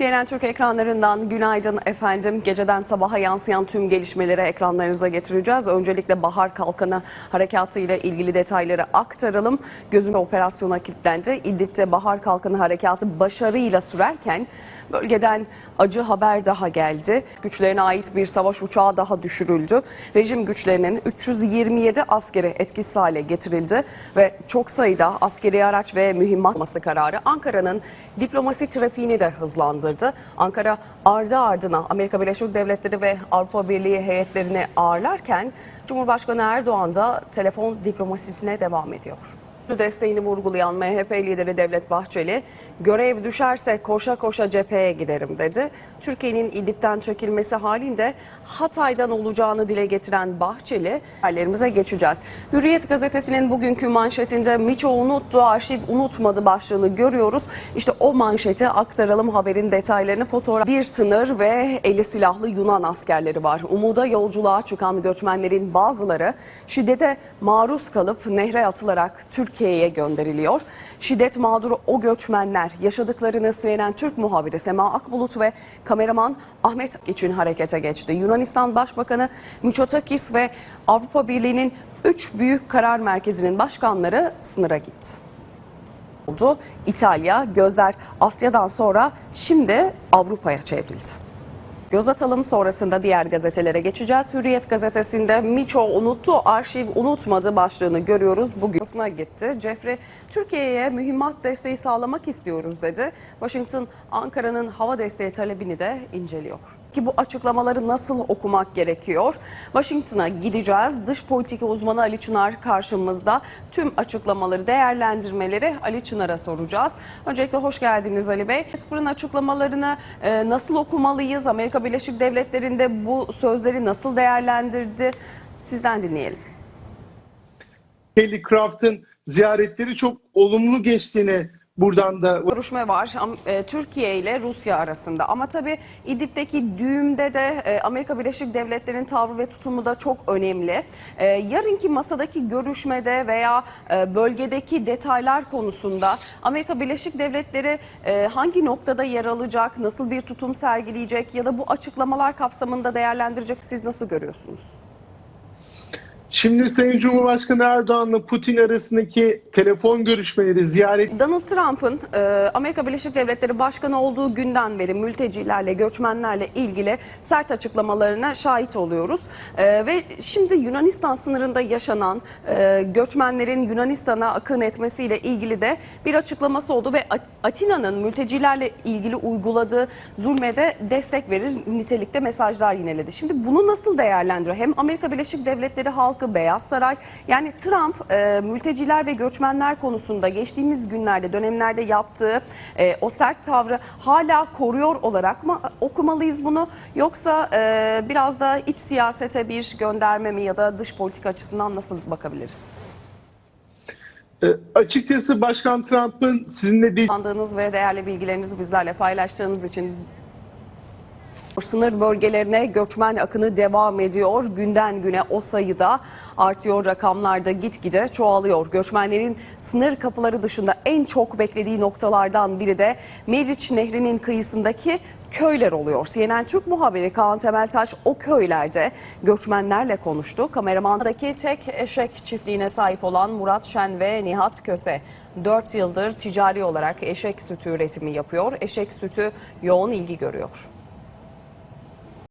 CNN Türk ekranlarından günaydın efendim. Geceden sabaha yansıyan tüm gelişmeleri ekranlarınıza getireceğiz. Öncelikle Bahar Kalkanı harekatı ile ilgili detayları aktaralım. Gözüm operasyona kilitlendi. İdlib'de Bahar Kalkanı harekatı başarıyla sürerken bölgeden acı haber daha geldi. Güçlerine ait bir savaş uçağı daha düşürüldü. Rejim güçlerinin 327 askeri etkisiz hale getirildi ve çok sayıda askeri araç ve mühimmat alması kararı Ankara'nın diplomasi trafiğini de hızlandırdı. Ankara ardı ardına Amerika Birleşik Devletleri ve Avrupa Birliği heyetlerini ağırlarken Cumhurbaşkanı Erdoğan da telefon diplomasisine devam ediyor. Desteğini vurgulayan MHP lideri Devlet Bahçeli, görev düşerse koşa koşa cepheye giderim dedi. Türkiye'nin İdlib'den çekilmesi halinde Hatay'dan olacağını dile getiren Bahçeli, hallerimize geçeceğiz. Hürriyet gazetesinin bugünkü manşetinde Miço unuttu, arşiv unutmadı başlığını görüyoruz. İşte o manşeti aktaralım haberin detaylarını fotoğraf. Bir sınır ve eli silahlı Yunan askerleri var. Umuda yolculuğa çıkan göçmenlerin bazıları şiddete maruz kalıp nehre atılarak Türkiye'ye gönderiliyor. Şiddet mağduru o göçmenler yaşadıklarını CNN Türk muhabiri Sema Akbulut ve kameraman Ahmet için harekete geçti. Yunanistan Başbakanı Mitsotakis ve Avrupa Birliği'nin 3 büyük karar merkezinin başkanları sınıra gitti oldu. İtalya gözler Asya'dan sonra şimdi Avrupa'ya çevrildi. Göz atalım sonrasında diğer gazetelere geçeceğiz. Hürriyet gazetesinde Miço unuttu, arşiv unutmadı başlığını görüyoruz. Bugün basına gitti. Jeffrey Türkiye'ye mühimmat desteği sağlamak istiyoruz dedi. Washington Ankara'nın hava desteği talebini de inceliyor. Ki bu açıklamaları nasıl okumak gerekiyor? Washington'a gideceğiz. Dış politika uzmanı Ali Çınar karşımızda. Tüm açıklamaları, değerlendirmeleri Ali Çınar'a soracağız. Öncelikle hoş geldiniz Ali Bey. Esper'ın açıklamalarını e, nasıl okumalıyız? Amerika Birleşik Devletleri'nde bu sözleri nasıl değerlendirdi? Sizden dinleyelim. Kelly Craft'ın ziyaretleri çok olumlu geçtiğini buradan da Görüşme var e, Türkiye ile Rusya arasında ama tabii İdlib'deki düğümde de e, Amerika Birleşik Devletleri'nin tavrı ve tutumu da çok önemli. E, Yarınki masadaki görüşmede veya bölgedeki detaylar konusunda Amerika Birleşik Devletleri hangi noktada yer alacak, nasıl bir tutum sergileyecek ya da bu açıklamalar kapsamında değerlendirecek siz nasıl görüyorsunuz? Şimdi Sayın Cumhurbaşkanı Erdoğan'la Putin arasındaki telefon görüşmeleri, ziyaret Donald Trump'ın e, Amerika Birleşik Devletleri Başkanı olduğu günden beri mültecilerle, göçmenlerle ilgili sert açıklamalarına şahit oluyoruz. E, ve şimdi Yunanistan sınırında yaşanan e, göçmenlerin Yunanistan'a akın etmesiyle ilgili de bir açıklaması oldu ve At- Atina'nın mültecilerle ilgili uyguladığı zulme de destek verir nitelikte mesajlar yineledi. Şimdi bunu nasıl değerlendiriyor? Hem Amerika Birleşik Devletleri halkı, Beyaz Saray yani Trump e, mülteciler ve göçmenler konusunda geçtiğimiz günlerde, dönemlerde yaptığı e, o sert tavrı hala koruyor olarak mı okumalıyız bunu? Yoksa e, biraz da iç siyasete bir gönderme mi ya da dış politika açısından nasıl bakabiliriz? e, açıkçası Başkan Trump'ın sizinle de Kullandığınız ve değerli bilgilerinizi bizlerle paylaştığınız için Sınır bölgelerine göçmen akını devam ediyor. Günden güne o sayıda artıyor. Rakamlarda gitgide çoğalıyor. Göçmenlerin sınır kapıları dışında en çok beklediği noktalardan biri de Meriç Nehri'nin kıyısındaki köyler oluyor. CNN Türk muhabiri Kaan Temeltaş o köylerde göçmenlerle konuştu. Kameramandaki tek eşek çiftliğine sahip olan Murat Şen ve Nihat Köse 4 yıldır ticari olarak eşek sütü üretimi yapıyor. Eşek sütü yoğun ilgi görüyor.